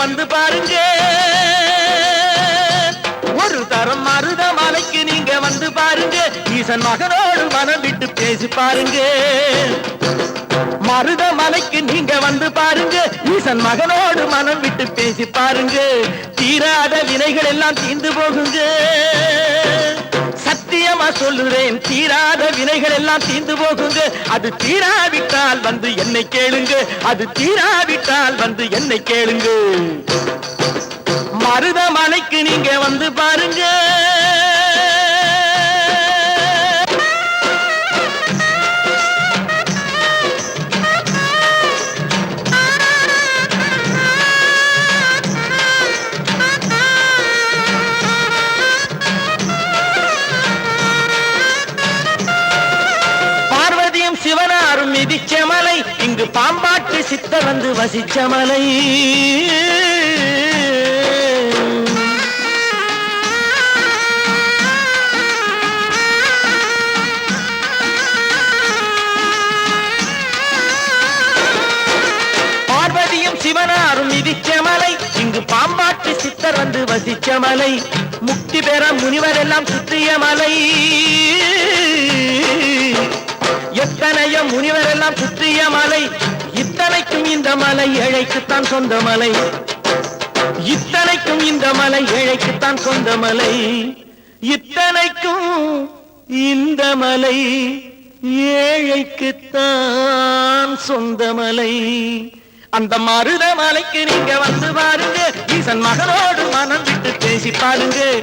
வந்து பாருங்க. ஒரு தரம் மருத மலைக்கு நீங்க வந்து பாருங்க. ஈசன் மகனோடு மனம் விட்டு பேசி பாருங்க. மருத மலைக்கு நீங்க வந்து பாருங்க. ஈசன் மகனோடு மனம் விட்டு பேசி பாருங்க. தீராத வினைகள் எல்லாம் தீர்ந்து போகுங்க. சத்தியமா சொல்லுறேன். தீராத வினைகள் எல்லாம் தீர்ந்து போகுங்க. அது தீராவிட்டால் வந்து என்னை கேளுங்க. அது தீராவிட்டால் வந்து என்னை கேளுங்க. மருதமலைக்கு நீங்க வந்து பாருங்க. சித்தர் மலை பார்வதியும் சிவனாரும் மிதிச்ச மலை இங்கு பாம்பாட்டு சித்தர் வந்து வசிச்ச மலை முக்தி பெற முனிவர் எல்லாம் சுற்றிய மலை. எத்தனையோ முனிவர் எல்லாம் சுற்றிய மலை. மலை ஏழைக்குத்தான் சொந்த மலை. இத்தனைக்கும் இந்த மலை ஏழைக்குத்தான் சொந்த மலை. இத்தனைக்கும் இந்த மலை ஏழைக்குத்தான் சொந்த மலை. அந்த மருத மலைக்கு நீங்க வந்து பாருங்க. ஈசன் மகனோடு மனம் விட்டு பேசி பாருங்க.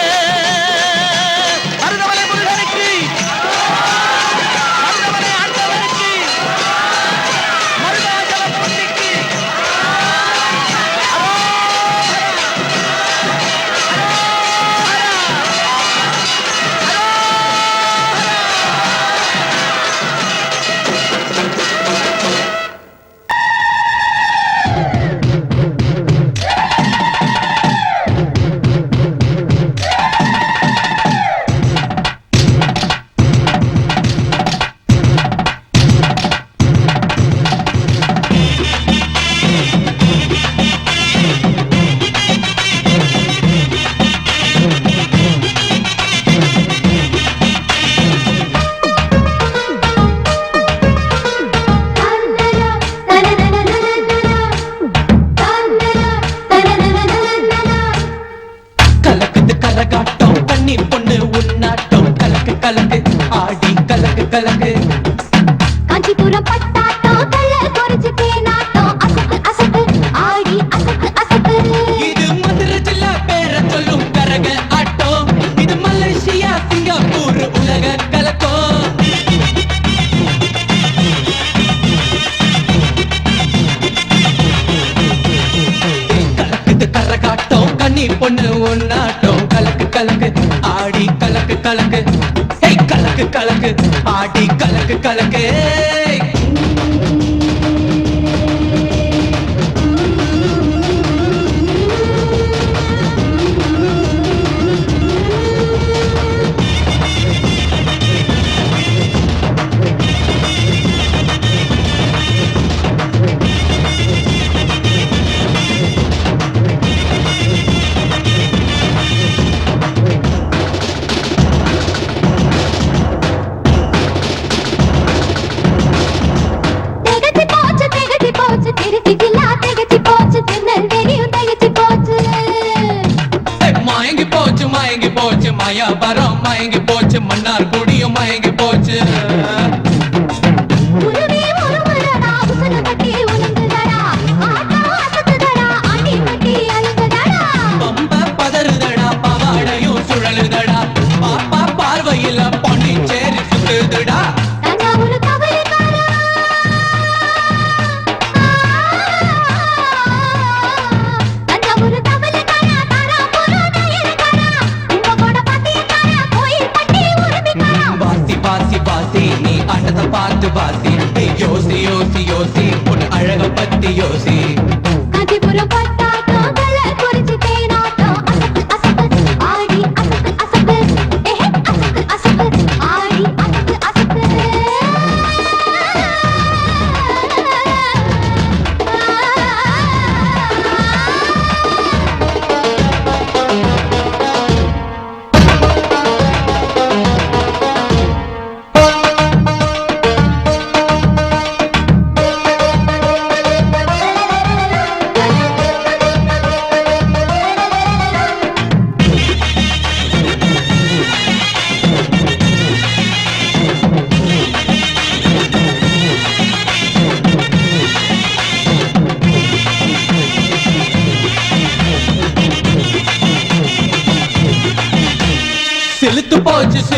சிங்கப்பூர் உலக கலக்கம். கலக்குது கரகாட்டம் கண்ணி பொண்ணு உன்னாட்டம் கலக்கு கலக்கு ஆடி கலக்கு கலக்கு. கலக்கு கலக்கு ஆடி கலக்கு கலக்கு. போச்சு மாயாபரம் மயங்கி போச்சு மன்னார் குடியும் மயங்கி போச்சு. பார்த்து பார்த்து யோசி யோசி யோசி உன் அழக பத்தி யோசி.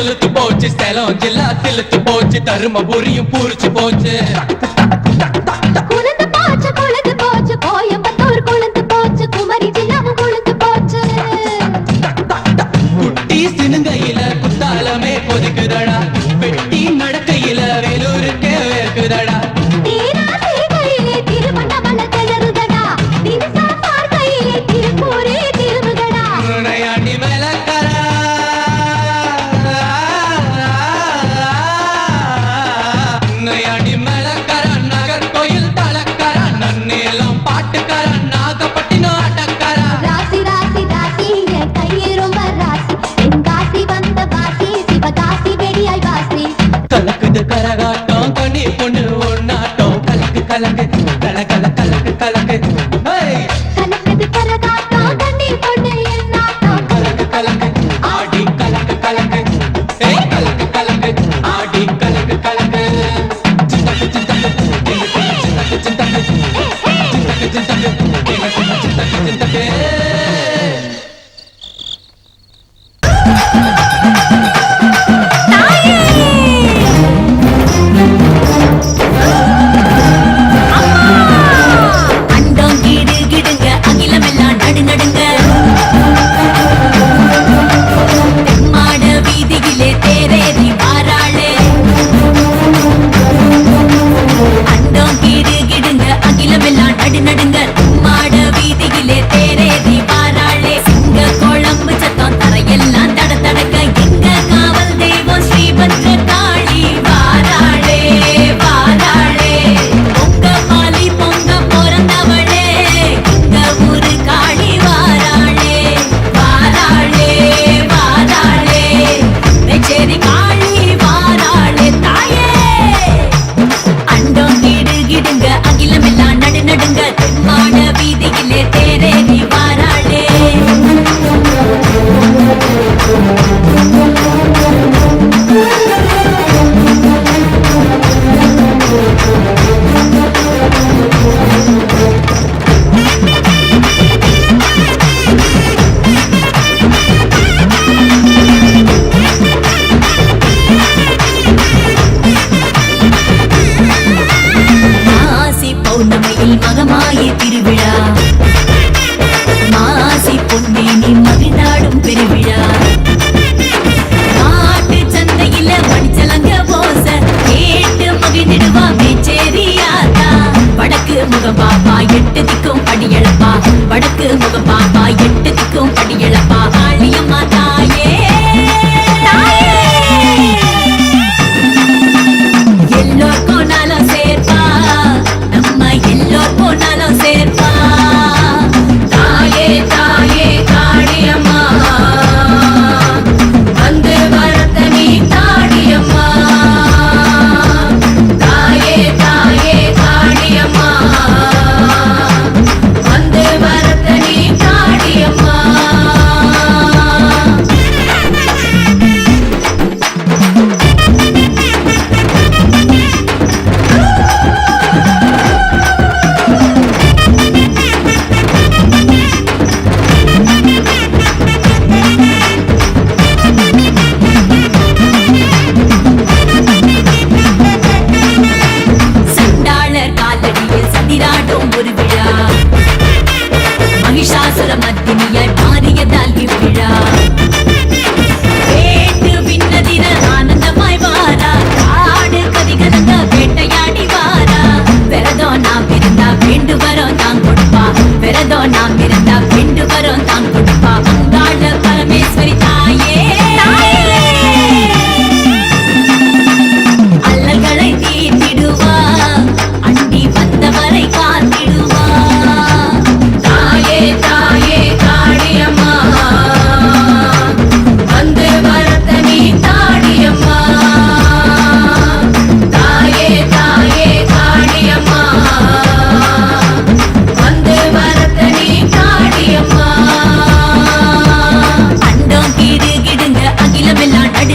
போச்சு போச்சு சேலம் ஜில்லா சிலுத்து போச்சு. தருமபுரியும் பூரிச்சு போச்சு.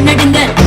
நடுங்க.